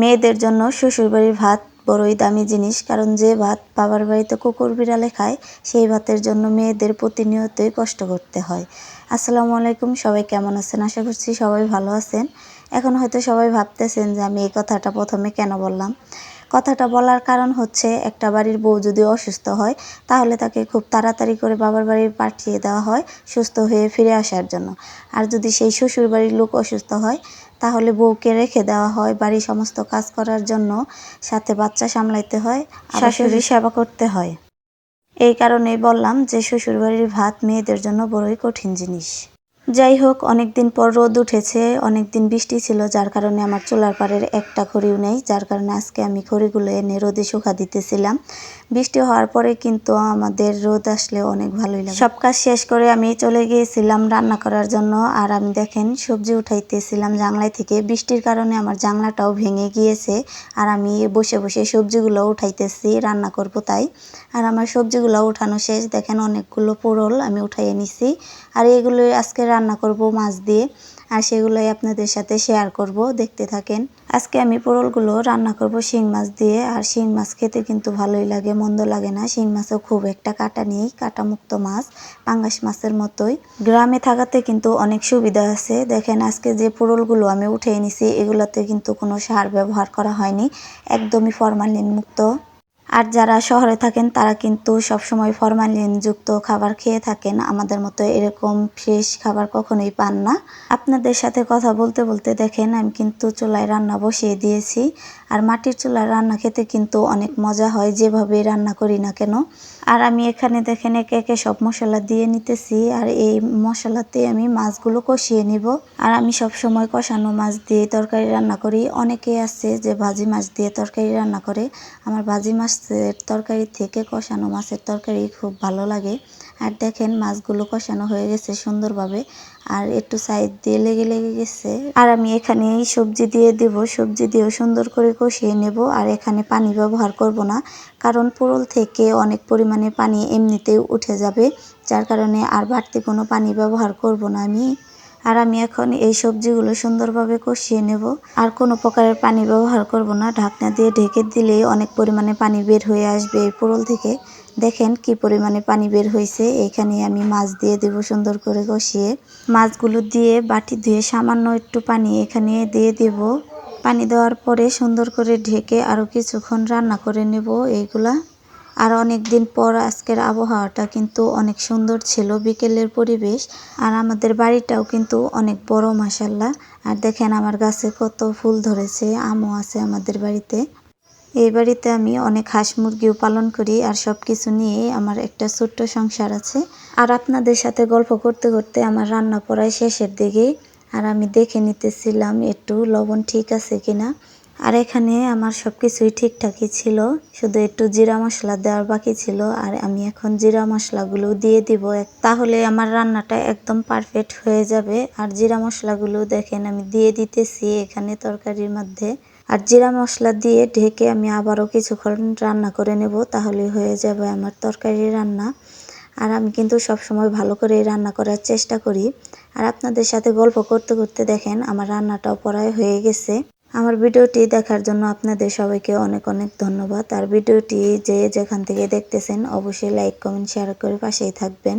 মেয়েদের জন্য শ্বশুরবাড়ির ভাত বড়ই দামি জিনিস, কারণ যে ভাত বাবার বাড়িতে কুকুর বিড়ালে খায়, সেই ভাতের জন্য মেয়েদের প্রতিনিয়তই কষ্ট করতে হয়। আসসালামু আলাইকুম, সবাই কেমন আছেন? আশা করছি সবাই ভালো আছেন। এখন হয়তো সবাই ভাবতেছেন যে আমি এই কথাটা প্রথমে কেন বললাম? কথাটা বলার কারণ হচ্ছে, একটা বাড়ির বউ যদি অসুস্থ হয়, তাহলে তাকে খুব তাড়াতাড়ি করে বাবার বাড়ি পাঠিয়ে দেওয়া হয়, সুস্থ হয়ে ফিরে আসার জন্য। আর যদি সেই শ্বশুর বাড়ির লোক অসুস্থ হয় তাহলে বউকে রেখে দেওয়া হয় বাড়ির সমস্ত কাজ করার জন্য সাথে বাচ্চা সামলাইতে হয় শাশুড়ির সেবা করতে হয়। এই কারণেই বললাম যে শ্বশুরবাড়ির ভাত মেয়েদের জন্য বড়ই কঠিন জিনিস। যাই হোক, অনেকদিন পর রোদ উঠেছে, অনেকদিন বৃষ্টি ছিল, যার কারণে আমার চুলার পাড়ের একটা খড়িও নেই, যার কারণে আজকে আমি খড়িগুলো এনে রোদে শুকা দিতেছিলাম। বৃষ্টি হওয়ার পরে কিন্তু আমাদের রোদ আসলে অনেক ভালোই লাগে। সব কাজ শেষ করে আমি চলে গিয়েছিলাম রান্না করার জন্য, আর আমি দেখেন সবজি উঠাইতেছিলাম জাংলায় থেকে। বৃষ্টির কারণে আমার জাংলাটাও ভেঙে গিয়েছে, আর আমি বসে বসে সবজিগুলো উঠাইতেছি, রান্না করব তাই। আর আমার সবজিগুলো উঠানো শেষ, দেখেন অনেকগুলো পোড়ল আমি উঠাইয়ে নিছি। আর এগুলো আজকে রান্না করব, মাছ দিয়ে, আর সেগুলোই আপনাদের সাথে শেয়ার করব, দেখতে থাকেন। আজকে আমি পোড়লগুলো রান্না করব শিং মাছ দিয়ে, আর শিং মাছ খেতে কিন্তু ভালোই লাগে, মন্দ লাগে না। শিং মাছও খুব একটা কাটা নেই কাটা মুক্ত মাছ, পাঙ্গাস মাছের মতোই। গ্রামে থাকাতে কিন্তু অনেক সুবিধা আছে। দেখেন, আজকে যে পোড়লগুলো আমি উঠে নিছি এগুলোতে কিন্তু কোনো সার ব্যবহার করা হয়নি, একদমই ফরমালিন মুক্ত আর যারা শহরে থাকেন, তারা কিন্তু সবসময় ফরমালিনযুক্ত খাবার খেয়ে থাকেন। আমাদের মতো এরকম ফ্রেশ খাবার কখনোই পান না। আপনাদের সাথে কথা বলতে বলতে দেখেন, আমি কিন্তু চুলায় রান্না বসিয়ে দিয়েছি। আর মাটির চুলায় রান্না খেতে কিন্তু অনেক মজা হয়, যেভাবে রান্না করি না কেন। আর আমি এখানে দেখেন, একে একে সব মশলা দিয়ে নিতেছি। আর এই মশলাতে আমি মাছগুলো কষিয়ে নিব। আর আমি সব সময় কষানো মাছ দিয়ে তরকারি রান্না করি। অনেকে আছে যে ভাজি মাছ দিয়ে তরকারি রান্না করে। আমার ভাজি মাছের তরকারি থেকে কষানো মাছের তরকারি খুব ভালো লাগে। আর দেখেন মাছগুলো কষানো হয়ে গেছে সুন্দরভাবে। আর একটু সাইড দিয়ে লেগে লেগে গেছে। আর আমি এখানে এই সবজি দিয়ে দেব। সবজি দিয়েও সুন্দর করে কষিয়ে নেব। আর এখানে পানি ব্যবহার করব না। কারণ পোড়ল থেকে অনেক পরিমাণে পানি এমনিতেই উঠে যাবে। যার কারণে আর বাড়তি কোনো পানি ব্যবহার করব না আমি। আর আমি এখন এই সবজিগুলো সুন্দরভাবে কষিয়ে নেব। আর কোনো প্রকারের পানি ব্যবহার করব না। ঢাকনা দিয়ে ঢেকে দিলেই অনেক পরিমাণে পানি বের হয়ে আসবে এই পোড়ল থেকে। দেখেন কি পরিমাণে পানি বের হয়েছে। এখানে আমি মাছ দিয়ে দেব সুন্দর করে কষিয়ে। মাছগুলো দিয়ে বাটি ধুয়ে সামান্য একটু পানি এখানে দিয়ে দেব। পানি দেওয়ার পরে সুন্দর করে ঢেকে আরও কিছুক্ষণ রান্না করে নেব এইগুলা। আর অনেক দিন পর আজকের আবহাওয়াটা কিন্তু অনেক সুন্দর ছিল, বিকেলের পরিবেশ। আর আমাদের বাড়িটাও কিন্তু অনেক বড় মাসাল্লাহ আর দেখেন আমার গাছে কত ফুল ধরেছে, আমও আছে আমাদের বাড়িতে। এই বাড়িতে আমি অনেক হাঁস মুরগিও পালন করি আর সব কিছু নিয়ে আমার একটা ছোট্ট সংসার আছে। আর আপনাদের সাথে গল্প করতে করতে আমার রান্না পড়ায় শেষের দিকে। আর আমি দেখে নিতেছিলাম, একটু লবণ ঠিক আছে কিনা। আর এখানে আমার সব কিছুই ঠিকঠাকই ছিল, শুধু একটু জিরা মশলা দেওয়ার বাকি ছিল, আর আমি এখন জিরা মশলাগুলো দিয়ে দিব। তাহলে আমার রান্নাটা একদম পারফেক্ট হয়ে যাবে। আর জিরা মশলাগুলো দেখেন আমি দিয়ে দিতেছি এখানে তরকারির মধ্যে। আর জিরা মশলা দিয়ে ঢেকে আমি আবারও কিছুক্ষণ রান্না করে নেব তাহলে হয়ে যাবে আমার তরকারি রান্না। আর আমি কিন্তু সব সময় ভালো করে রান্না করার চেষ্টা করি। আর আপনাদের সাথে গল্প করতে করতে দেখেন আমার রান্নাটাও পড়ায় হয়ে গেছে। আমার ভিডিওটি দেখার জন্য আপনাদের সবাইকে অনেক অনেক ধন্যবাদ। আর ভিডিওটি যে যেখান থেকে দেখতেছেন, অবশ্যই লাইক কমেন্ট শেয়ার করে পাশেই থাকবেন।